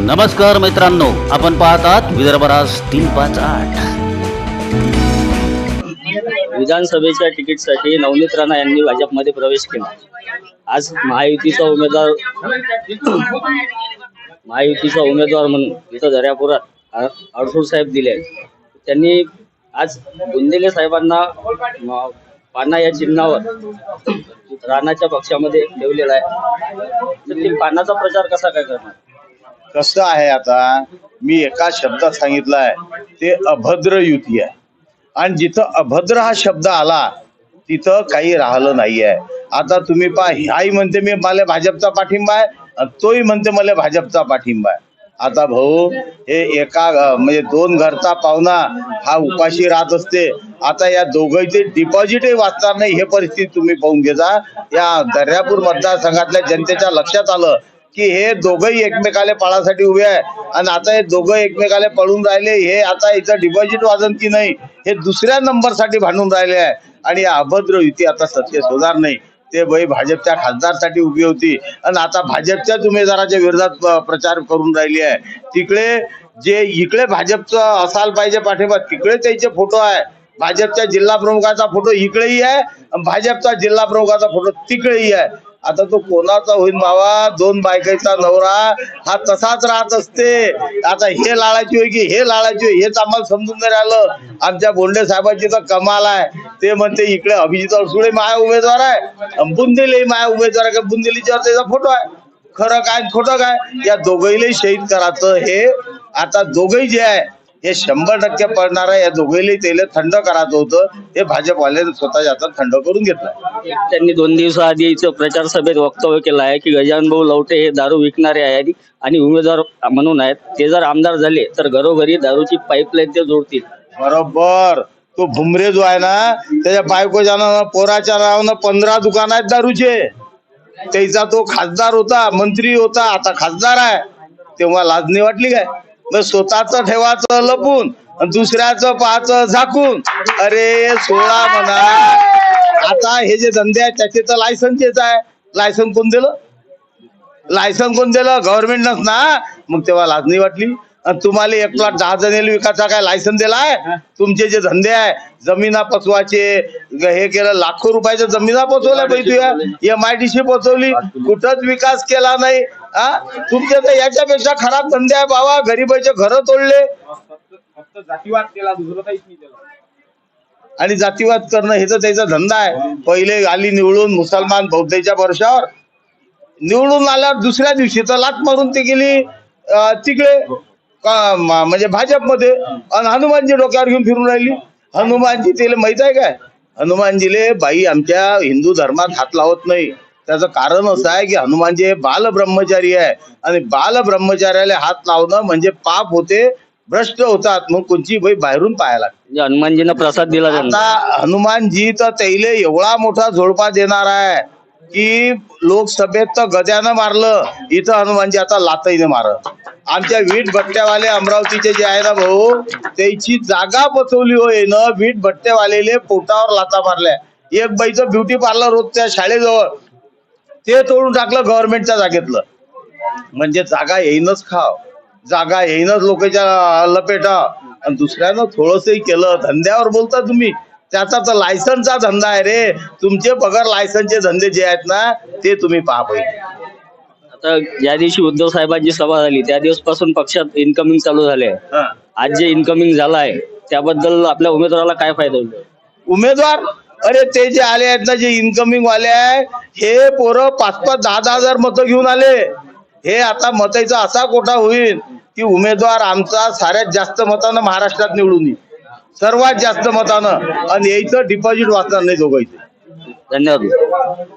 नमस्कार मित्रांनो आपण पाहतात विदर्भराज तीन पाच आठ. विधानसभेच्या तिकीटसाठी नवनीत राणा यांनी भाजपमध्ये प्रवेश केला. आज महायुतीचा उमेदवार महायुतीचा उमेदवार म्हणून इथं दर्यापुरात अडसूर साहेब दिले आहेत. त्यांनी आज बुंदेले साहेबांना पाना या चिन्हावर राणाच्या पक्षामध्ये ठेवलेला आहे. तर ते पानाचा प्रचार कसा काय करणार? कसं आहे आता? मी एका शब्दात सांगितलाय ते अभद्र युती आहे. आणि जिथं अभद्र हा शब्द आला तिथं काही राहिलं नाही आहे आता तुम्ही पहा ह्याही म्हणते मी मला भाजपचा पाठिंबा आहे तोही म्हणते मला भाजपचा पाठिंबा आहे. आता भाऊ हे एका म्हणजे दोन घरचा पाहुणा हा उपाशी राहत असते. आता या दोघांचे डिपॉझिटही वाचणार नाही हे परिस्थिती तुम्ही पाहून घेजा. या दर्यापूर मतदारसंघातल्या जनतेच्या लक्षात आलं की हे दोघंही एकमेकाला पळासाठी उभे आहे. आणि आता हे दोघं एकमेकाला पळून राहिले हे आता इथं डिपॉझिट वाजन की नाही हे दुसऱ्या नंबरसाठी भांडून राहिले आहे. आणि अभद्र युती आता सत्य होणार नाही. ते बाई भाजपच्या खासदारसाठी उभी होती. आणि आता भाजपच्याच उमेदवाराच्या विरोधात प्रचार करून राहिली आहे. तिकडे जे इकडे भाजपचं असायला पाहिजे पाठिंबा तिकडे त्याचे फोटो आहे. भाजपच्या जिल्हा प्रमुखाचा फोटो इकडेही आहे. आणि भाजपचा जिल्हा प्रमुखाचा फोटो तिकडेही आहे. आता तो कोणाचा होईल बाबा दोन बायकाचा नवरा हा तसाच राहत असते. आता हे लाळाची होय की हे लाळाची होय हेच आम्हाला समजून नाही राहिलं. आमच्या बोंडे साहेबांची तर कमाल आहे. ते म्हणते इकडे अभिजित अडसुळे माया उमेदवार आहे. बुंदिली माया उमेदवार आहे का बुंदेलीच्यावर त्याचा फोटो आहे. खरं काय खोटं काय? या दोघही शहीद करायचं हे. आता दोघही जे आहे हे शंभर टक्के पडणार आहे. या दोघीलाही त्याला थंड करायचं होतं. हे भाजपवाल्याने स्वतःच्या हातात थंड करून घेतलं त्यांनी दोन दिवसाआधी इथं प्रचार सभेत वक्तव्य केलं आहे की गजानन भाऊ लवटे हे दारू विकणारे आहेत आणि उमेदवार म्हणून आहेत. ते जर आमदार झाले तर घरोघरी दारूची पाईपलाईन ते जोडतील. बरोबर. तो भुमरे जो आहे ना त्याच्या बायकोच्या नावानं पोराच्या नावानं पंधरा दुकान आहेत दारूचे. त्याचा तो खासदार होता मंत्री होता आता खासदार आहे. तेव्हा लाजणी वाटली काय? मग स्वतःच ठेवायचं लपून आणि दुसऱ्याचं पाहायचं झाकून. अरे सोळा म्हणा. आता हे जे धंदे आहेत त्याचे तर लायसन्सचेच आहे. लायसन कोण दिलं? लायसन कोण दिलं? गव्हर्नमेंटनच ना. मग तेव्हा लाजणी वाटली. आणि तुम्हाला एक प्लॉट दहा जणेला विकायचा काय लायसन दिलाय तुमचे जे धंदे आहे जमिना पचवायचे हे केलं लाखो रुपयाच्या जमिना पोचवल्या पाहिजे तुया एम आय डी सी पोचवली. कुठंच विकास केला नाही. हा? तुमचे तर याच्यापेक्षा खराब धंदे आहे बाबा गरीबाचे घर तोडले. आणि जातीवाद करणं हे तर त्याचा धंदा आहे. पहिले आली निवडून मुसलमान बौद्धाच्या वर्षावर. निवडून आल्यावर दुसऱ्या दिवशी तर लात मारून ती गेली तिकडे म्हणजे भाजपमध्ये. आणि हनुमानजी डोक्यावर घेऊन फिरून राहिली. हनुमानजी तिला माहीत आहे काय? हनुमानजीले बाई आमच्या हिंदू धर्मात हात लावत नाही. त्याचं कारण असं आहे की हनुमानजी हे बाल ब्रह्मचारी आहे आणि बाल ब्रह्मचार्याला हात लावणं म्हणजे पाप होते भ्रष्ट होतात मग कोणची बाई बाहेरून पाहायला. म्हणजे हनुमानजींना प्रसाद दिला त्यांना. आता हनुमानजी तर त्याले एवढा मोठा झोडपा देणार आहे की लोकसभेत तर गद्यानं मारलं इथं हनुमानजी आता लातईने मारत. आमच्या वीट भट्ट्यावाले अमरावतीचे जे आहे ना भाऊ त्याची जागा बसवली होय ना वीट भट्ट्यावालेले पोटावर लाता मारल्या. एक बाईचं ब्युटी पार्लर होत त्या शाळेजवळ. ते तोडून टाकलं गव्हर्नमेंटच्या जागेतलं. म्हणजे जागा येईनच खाव. जागा येईनच लोकांच्या लपेटा. आणि दुसऱ्यानं थोडंसंही केलं धंद्यावर बोलता तुम्ही. त्याचा तर लायसनचा धंदा आहे रे. तुमचे पगार लायसनचे धंदे जे आहेत ना ते तुम्ही पहा पाहिजे आता ज्या दिवशी उद्धव साहेबांची सभा झाली त्या दिवसपासून पक्षात इन्कमिंग चालू झाले. आज जे इन्कमिंग झालं आहे त्याबद्दल आपल्या उमेदवाराला काय फायदा होईल? उमेदवार? अरे ते जे आले आहेत ना जे इन्कमिंग वाले आहे हे पोरं पाच पाच दहा दहा हजार मतं घेऊन आले. हे आता मताचा असा कोटा होईल की उमेदवार आमचा साऱ्यात जास्त मतानं महाराष्ट्रात निवडून येईल. सर्वात जास्त मतानं. आणि यायचं डिपॉझिट वाचणार नाही दोघांचे धन्यवाद.